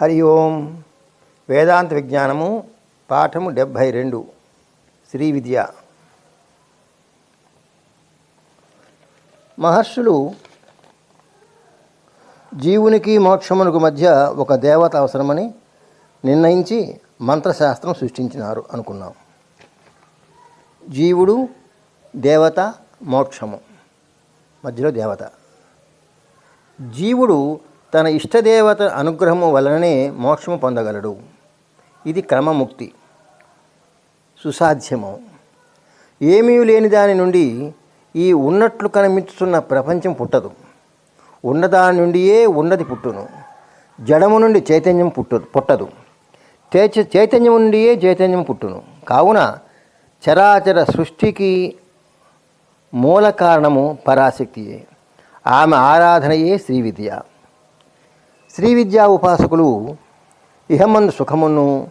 హరి ఓం వేదాంత విజ్ఞానము పాఠము డెబ్భై రెండు. శ్రీ విద్య. మహర్షులు జీవునికి మోక్షమునకు మధ్య ఒక దేవత అవసరమని నిర్ణయించి మంత్రశాస్త్రం సృష్టించినారు అనుకున్నాం. జీవుడు దేవత మోక్షము. మధ్యలో దేవత. జీవుడు తన ఇష్టదేవత అనుగ్రహము వలననే మోక్షము పొందగలడు. ఇది క్రమముక్తి. సుసాధ్యము. ఏమీ లేని దాని నుండి ఈ ఉన్నట్లు కనిపించుతున్న ప్రపంచం పుట్టదు. ఉన్నదాని నుండియే ఉన్నది పుట్టును. జడము నుండి చైతన్యం పుట్టు పుట్టదు. చైత చైతన్యం నుండియే చైతన్యం పుట్టును. కావున చరాచర సృష్టికి మూల కారణము పరాశక్తియే. ఆమె ఆరాధనయే శ్రీ విద్య శ్రీ విద్యా ఉపాసకులు ఇహమందు సుఖమును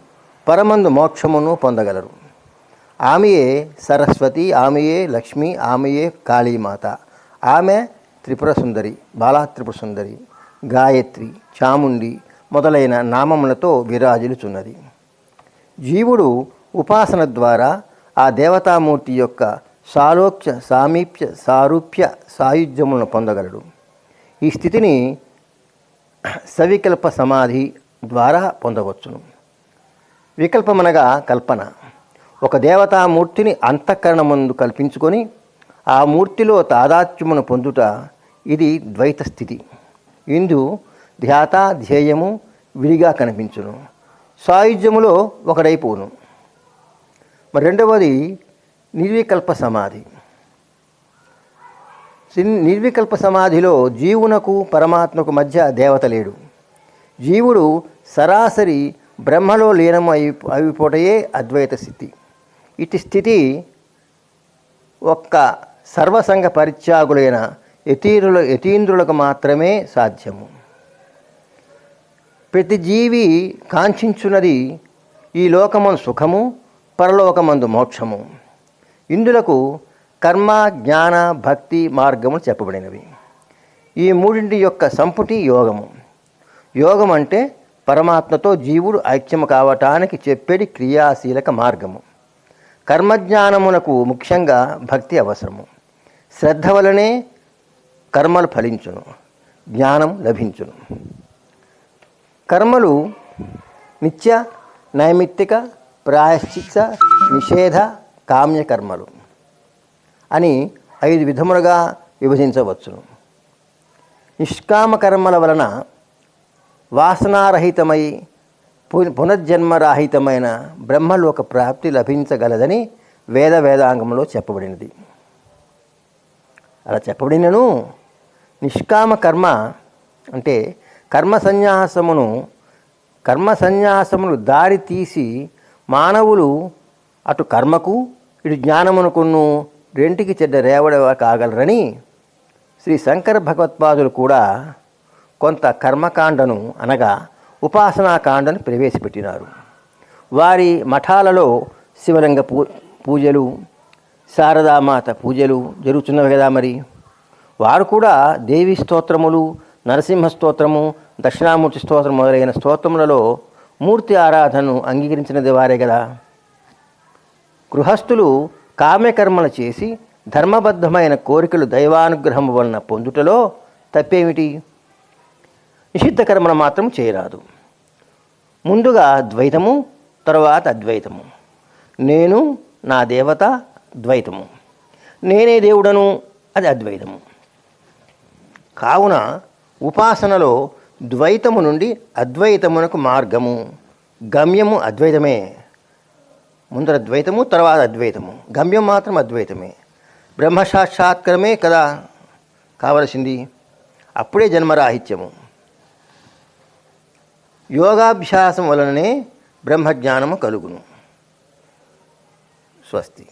పరమందు మోక్షమును పొందగలరు. ఆమెయే సరస్వతి ఆమెయే లక్ష్మి ఆమెయే కాళీమాత. ఆమె త్రిపుర సుందరి బాలా త్రిపుర సుందరి గాయత్రి చాముండి మొదలైన నామములతో విరాజిల్లుచున్నది. జీవుడు ఉపాసన ద్వారా ఆ దేవతామూర్తి యొక్క సాలోక్య సామీప్య సారూప్య సాయుధ్యములను పొందగలడు. ఈ స్థితిని సవికల్ప సమాధి ద్వారా పొందవచ్చును. వికల్పమనగా కల్పన. ఒక దేవతామూర్తిని అంతఃకరణమందు కల్పించుకొని ఆ మూర్తిలో తాదాత్మ్యమును పొందుట ఇది ద్వైత స్థితి. ఇందు ధ్యాత ధ్యేయము విడిగా కనిపించును. సాయుధ్యములో ఒకడైపోను మరి రెండవది నిర్వికల్ప సమాధి. నిర్వికల్ప సమాధిలో జీవునకు పరమాత్మకు మధ్య దేవత లేడు. జీవుడు సరాసరి బ్రహ్మలో లీనం అయి అయిపోటయే అద్వైత స్థితి. ఇటు స్థితి ఒక్క సర్వసంగ పరిత్యాగులైన యతీరుల యతీంద్రులకు మాత్రమే సాధ్యము. ప్రతి జీవి కాంక్షించున్నది ఈ లోకమందు సుఖము పరలోకమందు మోక్షము. ఇందులకు కర్మ జ్ఞాన భక్తి మార్గములు చెప్పబడినవి. ఈ మూడింటి యొక్క సంపుటి యోగము. యోగం అంటే పరమాత్మతో జీవుడు ఐక్యము కావటానికి చెప్పేది క్రియాశీలక మార్గము. కర్మజ్ఞానమునకు ముఖ్యంగా భక్తి అవసరము. శ్రద్ధ వలనే కర్మలు ఫలించును జ్ఞానం లభించును. కర్మలు నిత్య నైమిత్తిక ప్రాయశ్చిత్స నిషేధ కామ్యకర్మలు. అని ఐదు విధములుగా విభజించవచ్చును. నిష్కామ కర్మల వలన వాసనారహితమై పునర్జన్మరాహితమైన బ్రహ్మలోక ప్రాప్తి లభించగలదని వేద వేదాంగంలో చెప్పబడినది. అలా చెప్పబడినను నిష్కామ కర్మ అంటే కర్మ సన్యాసమును కర్మ సన్యాసమును దారి తీసి మానవులు అటు కర్మకు ఇటు జ్ఞానమునకును రెంటికి చెడ్డ రేవడవ కాగలరని శ్రీ శంకర భగవత్పాదులు కూడా కొంత కర్మకాండను అనగా ఉపాసనాకాండను ప్రవేశపెట్టినారు. వారి మఠాలలో శివలింగ పూ పూజలు శారదామాత పూజలు జరుగుతున్నవి కదా మరి. వారు కూడా దేవి స్తోత్రములు నరసింహ స్తోత్రము దక్షిణామూర్తి స్తోత్రం మొదలైన స్తోత్రములలో మూర్తి ఆరాధనను అంగీకరించినది వారే కదా. గృహస్థులు కామ్యకర్మలు చేసి ధర్మబద్ధమైన కోరికలు దైవానుగ్రహం వలన పొందుటలో తప్పేమిటి? నిషిద్ధ కర్మలు మాత్రం చేయరాదు. ముందుగా ద్వైతము తర్వాత అద్వైతము. నేను నా దేవత ద్వైతము. నేనే దేవుడను అది అద్వైతము. కావున ఉపాసనలో ద్వైతము నుండి అద్వైతమునకు మార్గము. గమ్యము అద్వైతమే. ముందర ద్వైతము తర్వాత అద్వైతము. గమ్యం మాత్రం అద్వైతమే. బ్రహ్మ సాక్షాత్కరమే కదా కావలసింది. అప్పుడే జన్మరాహిత్యము. యోగాభ్యాసం వలననే బ్రహ్మజ్ఞానము కలుగును. స్వస్తి.